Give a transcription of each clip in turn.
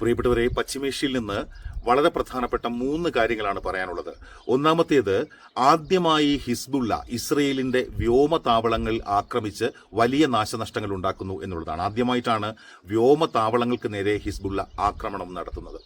പ്രിയപ്പെട്ടവരെ പശ്ചിമേഷ്യയിൽ നിന്ന് വളരെ പ്രധാനപ്പെട്ട മൂന്ന് കാര്യങ്ങളാണ് പറയാനുള്ളത്. ഒന്നാമത്തേത് ആദ്യമായി ഹിസ്ബുള്ള ഇസ്രയേലിന്റെ വ്യോമ താവളങ്ങൾ ആക്രമിച്ച് വലിയ നാശനഷ്ടങ്ങൾ ഉണ്ടാക്കുന്നു എന്നുള്ളതാണ്. ആദ്യമായിട്ടാണ് വ്യോമ താവളങ്ങൾക്ക് നേരെ ഹിസ്ബുള്ള ആക്രമണം നടത്തുന്നത്.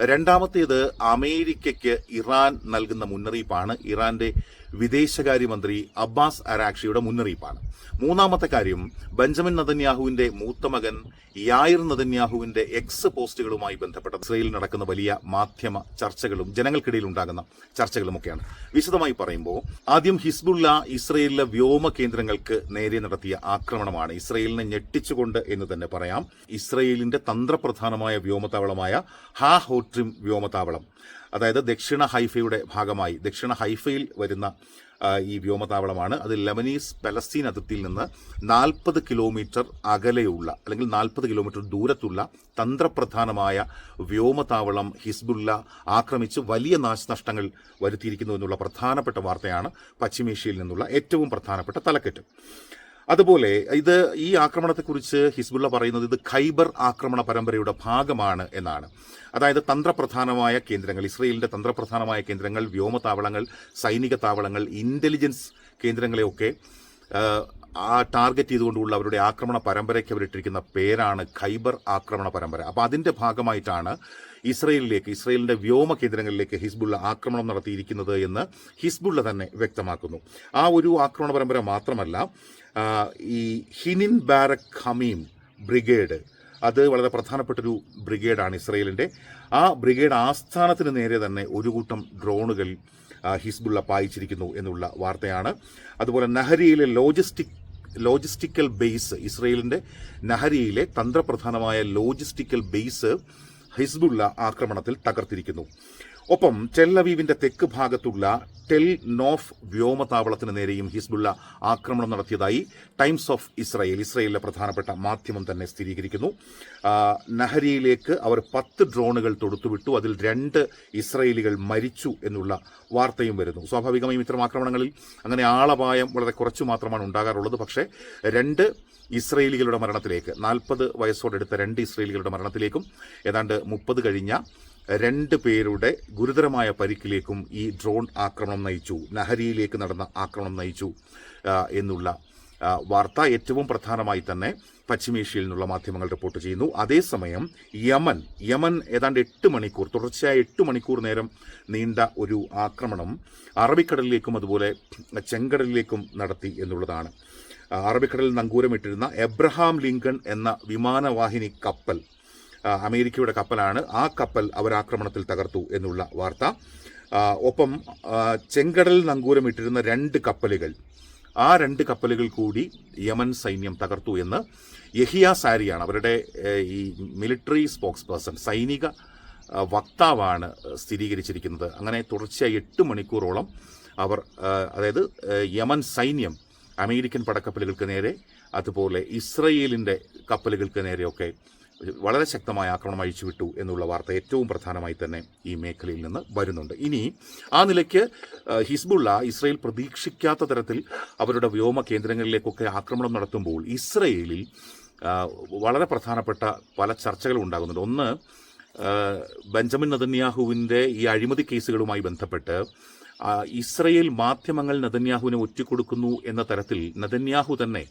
രണ്ടാമത്തേത് അമേരിക്കയ്ക്ക് ഇറാൻ നൽകുന്ന മുന്നറിയിപ്പാണ്. ഇറാന്റെ വിദേശകാര്യമന്ത്രി അബ്ബാസ് അരാക്ഷിയുടെ മുന്നറിയിപ്പാണ്. മൂന്നാമത്തെ കാര്യം ബെഞ്ചമിൻ നദന്യാഹുവിന്റെ മൂത്ത മകൻ യായിർ നദന്യാഹുവിന്റെ എക്സ് പോസ്റ്റുകളുമായി ബന്ധപ്പെട്ട ഇസ്രയേലിൽ നടക്കുന്ന വലിയ മാധ്യമ ചർച്ചകളും ജനങ്ങൾക്കിടയിൽ ഉണ്ടാകുന്ന ചർച്ചകളുമൊക്കെയാണ്. വിശദമായി പറയുമ്പോൾ ആദ്യം ഹിസ്ബുള്ള ഇസ്രയേലിലെ വ്യോമ കേന്ദ്രങ്ങൾക്ക് നേരെ നടത്തിയ ആക്രമണമാണ്. ഇസ്രയേലിനെ ഞെട്ടിച്ചുകൊണ്ട് എന്ന് തന്നെ പറയാം. ഇസ്രയേലിന്റെ തന്ത്രപ്രധാനമായ വ്യോമത്താവളമായ ഹാ ഹോട്രിം വ്യോമതാവളം. അതായത് ദക്ഷിണ ഹൈഫയുടെ ഭാഗമായി ദക്ഷിണ ഹൈഫയിൽ വരുന്ന ഈ വ്യോമതാവളമാണ്. അത് ലെബനീസ് പലസ്തീൻ അതിർത്തിയിൽ നിന്ന് നാൽപ്പത് കിലോമീറ്റർ അകലെയുള്ള അല്ലെങ്കിൽ നാൽപ്പത് കിലോമീറ്റർ ദൂരത്തുള്ള തന്ത്രപ്രധാനമായ വ്യോമതാവളം ഹിസ്ബുല്ല ആക്രമിച്ച് വലിയ നാശനഷ്ടങ്ങൾ വരുത്തിയിരിക്കുന്നു എന്നുള്ള പ്രധാനപ്പെട്ട വാർത്തയാണ് പശ്ചിമേഷ്യയിൽ നിന്നുള്ള ഏറ്റവും പ്രധാനപ്പെട്ട തലക്കെട്ട്. അതുപോലെ ഇത് ഈ ആക്രമണത്തെക്കുറിച്ച് ഹിസ്ബുള്ള പറയുന്നത് ഇത് ഖൈബർ ആക്രമണ പരമ്പരയുടെ ഭാഗമാണ് എന്നാണ്. അതായത് തന്ത്രപ്രധാനമായ കേന്ദ്രങ്ങൾ ഇസ്രയേലിന്റെ തന്ത്രപ്രധാനമായ കേന്ദ്രങ്ങൾ വ്യോമതാവളങ്ങൾ സൈനിക താവളങ്ങൾ ഇന്റലിജൻസ് കേന്ദ്രങ്ങളെയൊക്കെ ആ ടാർഗറ്റ് ചെയ്തുകൊണ്ടുള്ള അവരുടെ ആക്രമണ പരമ്പരയ്ക്ക് അവരിട്ടിരിക്കുന്ന പേരാണ് ഖൈബർ ആക്രമണ പരമ്പര. അപ്പോൾ അതിന്റെ ഭാഗമായിട്ടാണ് ഇസ്രയേലിലേക്ക് ഇസ്രയേലിന്റെ വ്യോമ കേന്ദ്രങ്ങളിലേക്ക് ഹിസ്ബുള്ള ആക്രമണം നടത്തിയിരിക്കുന്നത് എന്ന് ഹിസ്ബുള്ള തന്നെ വ്യക്തമാക്കുന്നു. ആ ഒരു ആക്രമണ പരമ്പര മാത്രമല്ല ഈ ഹിനിൻ ബാരക് ഹമീം ബ്രിഗേഡ് അത് വളരെ പ്രധാനപ്പെട്ടൊരു ബ്രിഗേഡാണ് ഇസ്രയേലിന്റെ. ആ ബ്രിഗേഡ് ആസ്ഥാനത്തിന് നേരെ തന്നെ ഒരു കൂട്ടം ഡ്രോണുകൾ ഹിസ്ബുള്ള പായിച്ചിരിക്കുന്നു എന്നുള്ള വാർത്തയാണ്. അതുപോലെ നഹരിയിലെ ലോജിസ്റ്റിക് ലോജിസ്റ്റിക്കൽ ബേസ് ഇസ്രയേലിന്റെ നഹരിയിലെ തന്ത്രപ്രധാനമായ ലോജിസ്റ്റിക്കൽ ബേസ് ഹിസ്ബുള്ള ആക്രമണത്തിൽ തകർത്തിരിക്കുന്നു. ഒപ്പം ടെല്ലവീവിന്റെ തെക്ക് ഭാഗത്തുള്ള ടെൽ നോഫ് വ്യോമതാവളത്തിന് നേരെയും ഹിസ്ബുള്ള ആക്രമണം നടത്തിയതായി ടൈംസ് ഓഫ് ഇസ്രായേൽ ഇസ്രായേലിലെ പ്രധാനപ്പെട്ട മാധ്യമം തന്നെ സ്ഥിരീകരിക്കുന്നു. നഹരിയിലേക്ക് അവർ പത്ത് ഡ്രോണുകൾ തൊടുത്തുവിട്ടു. അതിൽ രണ്ട് ഇസ്രായേലികൾ മരിച്ചു എന്നുള്ള വാർത്തയും വരുന്നു. സ്വാഭാവികമായും ഇത്തരം ആക്രമണങ്ങളിൽ അങ്ങനെ ആളപായം വളരെ കുറച്ചു മാത്രമാണ് ഉണ്ടാകാറുള്ളത്. പക്ഷേ രണ്ട് ഇസ്രയേലികളുടെ മരണത്തിലേക്ക് നാൽപ്പത് വയസ്സോടെടുത്ത രണ്ട് ഇസ്രയേലികളുടെ മരണത്തിലേക്കും ഏതാണ്ട് മുപ്പത് കഴിഞ്ഞ രണ്ട് പേരുടെ ഗുരുതരമായ പരിക്കിലേക്കും ഈ ഡ്രോൺ ആക്രമണം നയിച്ചു. നഹരിയിലേക്ക് നടന്ന ആക്രമണം നയിച്ചു എന്നുള്ള വാർത്ത ഏറ്റവും പ്രധാനമായി തന്നെ പശ്ചിമേഷ്യയിൽ നിന്നുള്ള മാധ്യമങ്ങൾ റിപ്പോർട്ട് ചെയ്യുന്നു. അതേസമയം യമൻ യമൻ ഏതാണ്ട് എട്ട് മണിക്കൂർ തുടർച്ചയായ എട്ട് മണിക്കൂർ നേരം നീണ്ട ഒരു ആക്രമണം അറബിക്കടലിലേക്കും അതുപോലെ ചെങ്കടലിലേക്കും നടത്തി എന്നുള്ളതാണ്. അറബിക്കടലിൽ നങ്കൂരമിട്ടിരുന്ന എബ്രഹാം ലിങ്കൺ എന്ന വിമാനവാഹിനി കപ്പൽ അമേരിക്കയുടെ കപ്പലാണ്. ആ കപ്പൽ അവരാക്രമണത്തിൽ തകർത്തു എന്നുള്ള വാർത്ത. ഒപ്പം ചെങ്കടൽ ചെങ്കടലിൽ നങ്കൂരമിട്ടിരുന്ന രണ്ട് കപ്പലുകൾ ആ രണ്ട് കപ്പലുകൾ കൂടി യമൻ സൈന്യം തകർത്തു എന്ന് യഹിയ സാരിയാണ് അവരുടെ ഈ മിലിറ്ററി സ്പോക്സ് പേഴ്സൺ സൈനിക വക്താവാണ് സ്ഥിരീകരിച്ചിരിക്കുന്നത്. അങ്ങനെ തുടർച്ചയായി എട്ട് മണിക്കൂറോളം അവർ അതായത് യമൻ സൈന്യം അമേരിക്കൻ പടക്കപ്പലുകൾക്ക് നേരെ അതുപോലെ ഇസ്രയേലിന്റെ കപ്പലുകൾക്ക് നേരെയൊക്കെ വളരെ ശക്തമായ ആക്രമണം അഴിച്ചുവിട്ടു എന്നുള്ള വാർത്ത ഏറ്റവും പ്രധാനമായി തന്നെ ഈ മേഖലയിൽ നിന്ന് വരുന്നുണ്ട്. ഇനി ആ നിലയ്ക്ക് ഹിസ്ബുള്ള ഇസ്രയേൽ പ്രതീക്ഷിക്കാത്ത തരത്തിൽ അവരുടെ വ്യോമ കേന്ദ്രങ്ങളിലേക്കൊക്കെ ആക്രമണം നടത്തുമ്പോൾ ഇസ്രയേലിൽ വളരെ പ്രധാനപ്പെട്ട പല ചർച്ചകളും ഉണ്ടാകുന്നുണ്ട്. ഒന്ന് ബെഞ്ചമിൻ നദന്യാഹുവിന്റെ ഈ അഴിമതി കേസുകളുമായി ബന്ധപ്പെട്ട് ഇസ്രയേൽ മാധ്യമങ്ങൾ നദന്യാഹുവിനെ ഒറ്റിക്കൊടുക്കുന്നു എന്ന തരത്തിൽ നദന്യാഹു തന്നെ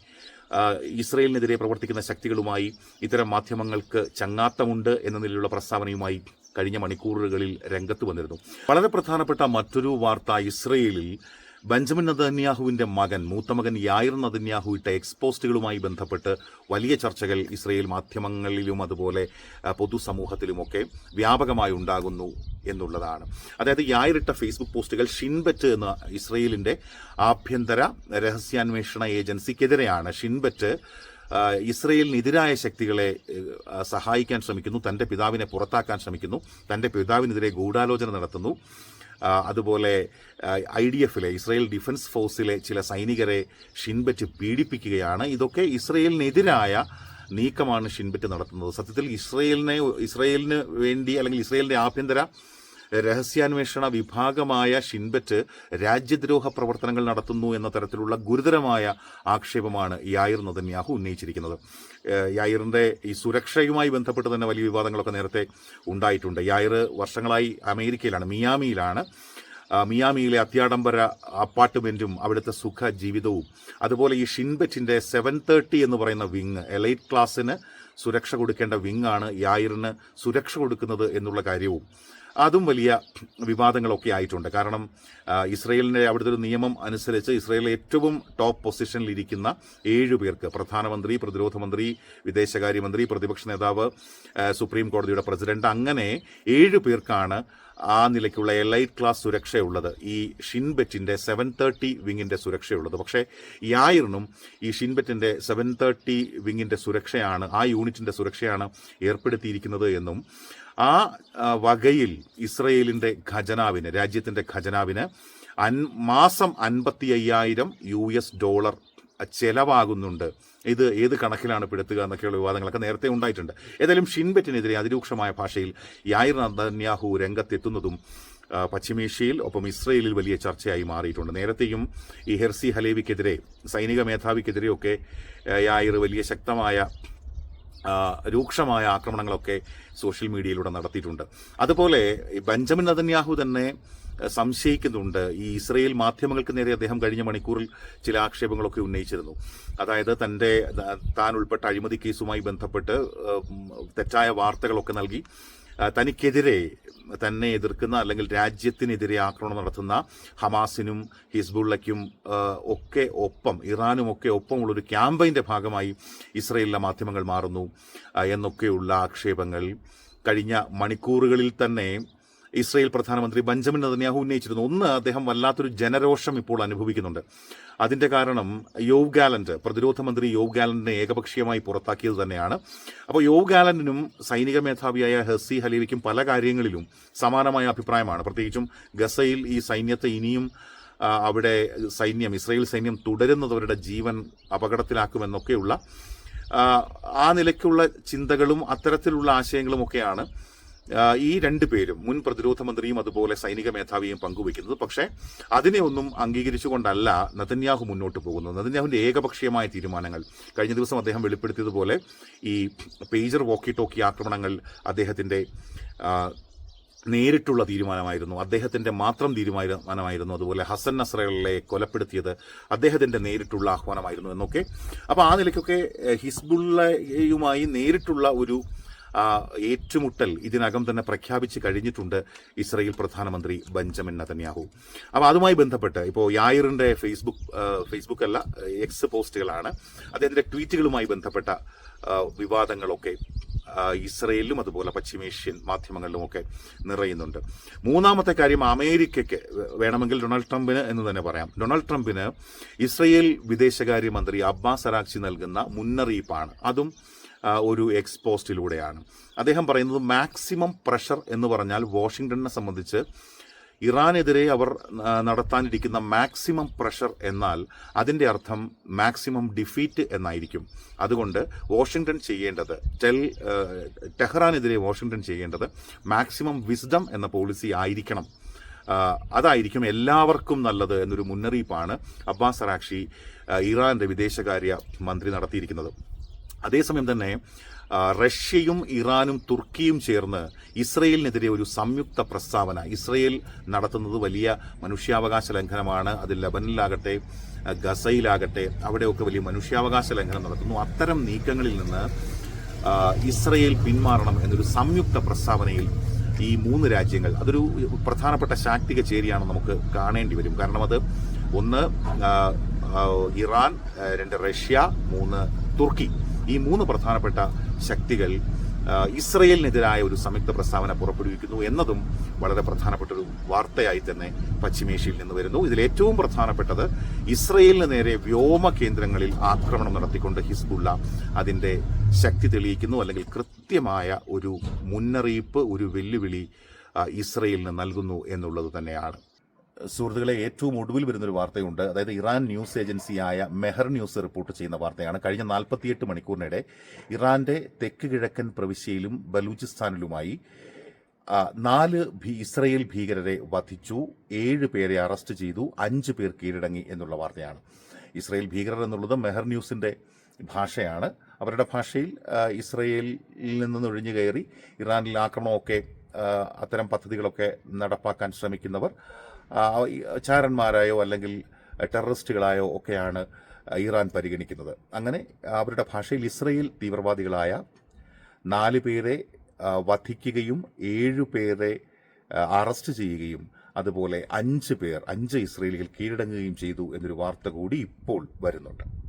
ഇസ്രയേലിനെതിരെ പ്രവർത്തിക്കുന്ന ശക്തികളുമായി ഇത്തരം മാധ്യമങ്ങൾക്ക് ചങ്ങാത്തമുണ്ട് എന്ന നിലയിലുള്ള പ്രസ്താവനയുമായി കഴിഞ്ഞ മണിക്കൂറുകളിൽ രംഗത്ത് വന്നിരുന്നു. വളരെ പ്രധാനപ്പെട്ട മറ്റൊരു വാർത്ത ഇസ്രയേലിൽ ബെഞ്ചമിൻ നദന്യാഹുവിന്റെ മകൻ മൂത്ത മകൻ യായിർ നദന്യാഹു ഇട്ട എക്സ്പോസ്റ്റുകളുമായി ബന്ധപ്പെട്ട് വലിയ ചർച്ചകൾ ഇസ്രയേൽ മാധ്യമങ്ങളിലും അതുപോലെ പൊതുസമൂഹത്തിലുമൊക്കെ വ്യാപകമായി ഉണ്ടാകുന്നു. എന്നുള്ളതാണ്. അതായത് യായിരിട്ട ഫേസ്ബുക്ക് പോസ്റ്റുകൾ ഷിൻബറ്റ് എന്ന ഇസ്രയേലിന്റെ ആഭ്യന്തര രഹസ്യാന്വേഷണ ഏജൻസിക്കെതിരെയാണ് ഷിൻബറ്റ് ഇസ്രയേലിനെതിരായ ശക്തികളെ സഹായിക്കാൻ ശ്രമിക്കുന്നു തന്റെ പിതാവിനെ പുറത്താക്കാൻ ശ്രമിക്കുന്നു തന്റെ പിതാവിനെതിരെ ഗൂഢാലോചന നടത്തുന്നു. അതുപോലെ ഐ ഡി എഫിലെ ഇസ്രയേൽ ഡിഫൻസ് ഫോഴ്സിലെ ചില സൈനികരെ ഷിൻബറ്റ് പീഡിപ്പിക്കുകയാണ്. ഇതൊക്കെ ഇസ്രയേലിനെതിരായ നീക്കമാണ് ഷിൻബെറ്റ് നടത്തുന്നത്. സത്യത്തിൽ ഇസ്രയേലിനെ ഇസ്രയേലിന് വേണ്ടി അല്ലെങ്കിൽ ഇസ്രയേലിന്റെ ആഭ്യന്തര രഹസ്യാന്വേഷണ വിഭാഗമായ ഷിൻബറ്റ് രാജ്യദ്രോഹ പ്രവർത്തനങ്ങൾ നടത്തുന്നു എന്ന തരത്തിലുള്ള ഗുരുതരമായ ആക്ഷേപമാണ് യായിർ നദന്യാഹു ഉന്നയിച്ചിരിക്കുന്നത്. യായിറിന്റെ ഈ സുരക്ഷയുമായി ബന്ധപ്പെട്ട് തന്നെ വലിയ വിവാദങ്ങളൊക്കെ നേരത്തെ ഉണ്ടായിട്ടുണ്ട്. യായിർ വർഷങ്ങളായി അമേരിക്കയിലാണ് മിയാമിയിലാണ്. മിയാമിയിലെ അത്യാഡംബര അപ്പാർട്ട്മെന്റും അവിടുത്തെ സുഖ ജീവിതവും അതുപോലെ ഈ ഷിൻബെറ്റിന്റെ സെവൻ തേർട്ടി എന്ന് പറയുന്ന വിങ് എലൈറ്റ് ക്ലാസ്സിന് സുരക്ഷ കൊടുക്കേണ്ട വിങ് ആണ് യായിറിന് സുരക്ഷ കൊടുക്കുന്നത് എന്നുള്ള കാര്യവും. അതും വലിയ വിവാദങ്ങളൊക്കെ ആയിട്ടുണ്ട്. കാരണം ഇസ്രയേലിന്റെ അവിടുത്തെ ഒരു നിയമം അനുസരിച്ച് ഇസ്രയേലിലെ ഏറ്റവും ടോപ്പ് പൊസിഷനിൽ ഇരിക്കുന്ന ഏഴു പേർക്ക് പ്രധാനമന്ത്രി പ്രതിരോധ മന്ത്രി വിദേശകാര്യമന്ത്രി പ്രതിപക്ഷ നേതാവ് സുപ്രീം കോടതിയുടെ പ്രസിഡന്റ് അങ്ങനെ ഏഴു പേർക്കാണ് ആ നിലയ്ക്കുള്ള എലൈറ്റ് ക്ലാസ് സുരക്ഷയുള്ളത്. ഈ ഷിൻബെറ്റിന്റെ സെവൻ തേർട്ടി വിങ്ങിന്റെ സുരക്ഷയുള്ളത്. പക്ഷേ ഈ ആയിരനും ഈ ഷിൻബെറ്റിന്റെ സെവൻ തേർട്ടി വിങ്ങിന്റെ സുരക്ഷയാണ് ആ യൂണിറ്റിന്റെ സുരക്ഷയാണ് ഏർപ്പെടുത്തിയിരിക്കുന്നത് എന്നും ആ വകയിൽ ഇസ്രയേലിന്റെ ഖജനാവിന് രാജ്യത്തിന്റെ ഖജനാവിന് അൻ മാസം അൻപത്തി അയ്യായിരം യു എസ് ഡോളർ ചെലവാകുന്നുണ്ട്. ഇത് ഏത് കണക്കിലാണ് പെടുത്തുക എന്നൊക്കെയുള്ള വിവാദങ്ങളൊക്കെ നേരത്തെ ഉണ്ടായിട്ടുണ്ട്. ഏതായാലും ഷിൻബെറ്റിനെതിരെ അതിരൂക്ഷമായ ഭാഷയിൽ യായിർ നദന്യാഹു രംഗത്തെത്തുന്നതും പശ്ചിമേഷ്യയിൽ ഒപ്പം ഇസ്രയേലിൽ വലിയ ചർച്ചയായി മാറിയിട്ടുണ്ട്. നേരത്തെയും ഈ ഹെർസി ഹലേവിക്കെതിരെ സൈനിക മേധാവിക്കെതിരെയൊക്കെ യായിർ വലിയ ശക്തമായ രൂക്ഷമായ ആക്രമണങ്ങളൊക്കെ സോഷ്യൽ മീഡിയയിലൂടെ നടത്തിയിട്ടുണ്ട്. അതുപോലെ ബെഞ്ചമിൻ നദന്യാഹു തന്നെ സംശയിക്കുന്നുണ്ട്. ഈ ഇസ്രയേൽ മാധ്യമങ്ങൾക്ക് നേരെ അദ്ദേഹം കഴിഞ്ഞ മണിക്കൂറിൽ ചില ആക്ഷേപങ്ങളൊക്കെ ഉന്നയിച്ചിരുന്നു. അതായത് തന്റെ താൻ ഉൾപ്പെട്ട അഴിമതി കേസുമായി ബന്ധപ്പെട്ട് തെറ്റായ വാർത്തകളൊക്കെ നൽകി തനിക്കെതിരെ തന്നെ എതിർക്കുന്ന അല്ലെങ്കിൽ രാജ്യത്തിനെതിരെ ആക്രമണം നടത്തുന്ന ഹമാസിനും ഹിസ്ബുള്ളയ്ക്കും ഒക്കെ ഒപ്പം ഇറാനും ഒക്കെ ഒപ്പമുള്ള ഒരു ക്യാമ്പയിന്റെ ഭാഗമായി ഇസ്രയേലിലെ മാധ്യമങ്ങൾ മാറുന്നു എന്നൊക്കെയുള്ള ആക്ഷേപങ്ങൾ കഴിഞ്ഞ മണിക്കൂറുകളിൽ തന്നെ ഇസ്രയേൽ പ്രധാനമന്ത്രി ബെഞ്ചമിൻ നദന്യാഹു ഉന്നയിച്ചിരുന്നു. ഒന്ന് അദ്ദേഹം വല്ലാത്തൊരു ജനരോഷം ഇപ്പോൾ അനുഭവിക്കുന്നുണ്ട്. അതിന്റെ കാരണം യോവ് ഗാലന്റ് പ്രതിരോധ മന്ത്രി യോവ് ഗാലന്റിനെ ഏകപക്ഷീയമായി പുറത്താക്കിയത് തന്നെയാണ്. അപ്പോൾ യോവ് ഗാലന്റിനും സൈനിക മേധാവിയായ ഹെസ്സി ഹലീവിക്കും പല കാര്യങ്ങളിലും സമാനമായ അഭിപ്രായമാണ്. പ്രത്യേകിച്ചും ഗസയിൽ ഈ സൈന്യത്തെ ഇനിയും അവിടെ സൈന്യം ഇസ്രയേൽ സൈന്യം തുടരുന്നതവരുടെ ജീവൻ അപകടത്തിലാക്കുമെന്നൊക്കെയുള്ള ആ, നിലയ്ക്കുള്ള ചിന്തകളും അത്തരത്തിലുള്ള ആശയങ്ങളും ഒക്കെയാണ് ആ, ഈ രണ്ട് പേരും മുൻ പ്രതിരോധ മന്ത്രിയും അതുപോലെ സൈനിക മേധാവിയും പങ്കുവയ്ക്കുന്നത് പക്ഷേ അതിനെ ഒന്നും അംഗീകരിച്ചുകൊണ്ടല്ല നതന്യാഹു മുന്നോട്ട് പോകുന്നത്. നതന്യാഹുവിന്റെ ഏകപക്ഷീയമായ തീരുമാനങ്ങൾ കഴിഞ്ഞ ദിവസം അദ്ദേഹം വെളിപ്പെടുത്തിയതുപോലെ ഈ പേജർ വോക്കി ടോക്കി ആക്രമണങ്ങൾ അദ്ദേഹത്തിന്റെ നേരിട്ടുള്ള തീരുമാനമായിരുന്നു. അദ്ദേഹത്തിന്റെ മാത്രം തീരുമാനമായിരുന്നു അതുപോലെ ഹസൻ നസ്രകളെ കൊലപ്പെടുത്തിയത് അദ്ദേഹത്തിന്റെ നേരിട്ടുള്ള ആഹ്വാനമായിരുന്നു എന്നൊക്കെ. അപ്പോൾ ആ നിലയ്ക്കൊക്കെ ഹിസ്ബുള്ളയുമായി നേരിട്ടുള്ള ഒരു ഏറ്റുമുട്ടൽ ഇതിനകം തന്നെ പ്രഖ്യാപിച്ച് കഴിഞ്ഞിട്ടുണ്ട് ഇസ്രയേൽ പ്രധാനമന്ത്രി ബെഞ്ചമിൻ നതന്യാഹു. അപ്പോൾ അതുമായി ബന്ധപ്പെട്ട് ഇപ്പോൾ യായിറിന്റെ ഫേസ്ബുക്ക് ഫേസ്ബുക്ക് അല്ല എക്സ് പോസ്റ്റുകളാണ്. അദ്ദേഹത്തിന്റെ ട്വീറ്റുകളുമായി ബന്ധപ്പെട്ട വിവാദങ്ങളൊക്കെ ഇസ്രയേലിലും അതുപോലെ പശ്ചിമേഷ്യൻ മാധ്യമങ്ങളിലുമൊക്കെ നിറയുന്നുണ്ട്. മൂന്നാമത്തെ കാര്യം അമേരിക്കയ്ക്ക് വേണമെങ്കിൽ ഡൊണാൾഡ് ട്രംപിന് എന്ന് തന്നെ പറയാം. ഡൊണാൾഡ് ട്രംപിന് ഇസ്രയേൽ വിദേശകാര്യമന്ത്രി അബ്ബാസ് അറാക്സി നൽകുന്ന മുന്നറിയിപ്പാണ്. അതും ഒരു എക്സ് പോസ്റ്റിലൂടെയാണ് അദ്ദേഹം പറയുന്നത് മാക്സിമം പ്രഷർ എന്ന് പറഞ്ഞാൽ വാഷിംഗ്ടണിനെ സംബന്ധിച്ച് ഇറാനെതിരെ അവർ നടത്താനിരിക്കുന്ന മാക്സിമം പ്രഷർ എന്നാൽ അതിന്റെ അർത്ഥം മാക്സിമം ഡിഫീറ്റ് എന്നായിരിക്കും. അതുകൊണ്ട് വാഷിംഗ്ടൺ ചെയ്യേണ്ടത് ടെൽ ടെഹ്റാനെതിരെ വാഷിംഗ്ടൺ ചെയ്യേണ്ടത് മാക്സിമം വിസ്ഡം എന്ന പോളിസി ആയിരിക്കണം. അതായിരിക്കും എല്ലാവർക്കും നല്ലത് എന്നൊരു മുന്നറിയിപ്പാണ് അബ്ബാസ് ഇറാന്റെ ഇറാന്റെ വിദേശകാര്യ മന്ത്രി നടത്തിയിരിക്കുന്നത്. അതേസമയം തന്നെ റഷ്യയും ഇറാനും തുർക്കിയും ചേർന്ന് ഇസ്രയേലിനെതിരെ ഒരു സംയുക്ത പ്രസ്താവന ഇസ്രയേൽ നടത്തുന്നത് വലിയ മനുഷ്യാവകാശ ലംഘനമാണ്. അത് ലബനിലാകട്ടെ ഗസയിലാകട്ടെ അവിടെയൊക്കെ വലിയ മനുഷ്യാവകാശ ലംഘനം നടത്തുന്നു. അത്തരം നീക്കങ്ങളിൽ നിന്ന് ഇസ്രയേൽ പിന്മാറണം എന്നൊരു സംയുക്ത പ്രസ്താവനയിൽ ഈ മൂന്ന് രാജ്യങ്ങൾ അതൊരു പ്രധാനപ്പെട്ട ശാക്തിക ചേരിയാണ് നമുക്ക് കാണേണ്ടി വരും. കാരണം അത് ഒന്ന് ഇറാൻ രണ്ട് റഷ്യ മൂന്ന് തുർക്കി. ഈ മൂന്ന് പ്രധാനപ്പെട്ട ശക്തികൾ ഇസ്രയേലിനെതിരായ ഒരു സംയുക്ത പ്രസ്താവന പുറപ്പെടുവിക്കുന്നു എന്നതും വളരെ പ്രധാനപ്പെട്ട ഒരു വാർത്തയായി തന്നെ പശ്ചിമേഷ്യയിൽ നിന്ന് വരുന്നു. ഇതിൽ ഏറ്റവും പ്രധാനപ്പെട്ടത് ഇസ്രയേലിന് നേരെ വ്യോമ കേന്ദ്രങ്ങളിൽ ആക്രമണം നടത്തിക്കൊണ്ട് ഹിസ്ബുള്ള അതിന്റെ ശക്തി തെളിയിക്കുന്നു. അല്ലെങ്കിൽ കൃത്യമായ ഒരു മുന്നറിയിപ്പ് ഒരു വെല്ലുവിളി ഇസ്രയേലിന് നൽകുന്നു എന്നുള്ളത് തന്നെയാണ്. സുഹൃത്തുക്കളെ ഏറ്റവും ഒടുവിൽ വരുന്നൊരു വാർത്തയുണ്ട്. അതായത് ഇറാൻ ന്യൂസ് ഏജൻസിയായ മെഹർ ന്യൂസ് റിപ്പോർട്ട് ചെയ്യുന്ന വാർത്തയാണ്. കഴിഞ്ഞ നാൽപ്പത്തിയെട്ട് മണിക്കൂറിനിടെ ഇറാന്റെ തെക്ക് കിഴക്കൻ പ്രവിശ്യയിലും ബലൂചിസ്ഥാനിലുമായി നാല് ഇസ്രയേൽ ഭീകരരെ വധിച്ചു ഏഴ് പേരെ അറസ്റ്റ് ചെയ്തു അഞ്ച് പേർ കീഴടങ്ങി എന്നുള്ള വാർത്തയാണ്. ഇസ്രയേൽ ഭീകരർ എന്നുള്ളത് മെഹർ ന്യൂസിന്റെ ഭാഷയാണ്. അവരുടെ ഭാഷയിൽ ഇസ്രയേലിൽ നിന്ന് ഒഴിഞ്ഞു കയറി ഇറാനിൽ ആക്രമണമൊക്കെ അത്തരം പദ്ധതികളൊക്കെ നടപ്പാക്കാൻ ശ്രമിക്കുന്നവർ. ചാരന്മാരായോ അല്ലെങ്കിൽ ടെററിസ്റ്റുകളായോ ഒക്കെയാണ് ഇറാൻ പരിഗണിക്കുന്നത്. അങ്ങനെ അവരുടെ ഭാഷയിൽ ഇസ്രയേൽ തീവ്രവാദികളായ നാല് പേരെ വധിക്കുകയും ഏഴു പേരെ അറസ്റ്റ് ചെയ്യുകയും അതുപോലെ അഞ്ച് പേർ അഞ്ച് ഇസ്രയേലികൾ കീഴടങ്ങുകയും ചെയ്തു എന്നൊരു വാർത്ത കൂടി ഇപ്പോൾ വരുന്നുണ്ട്.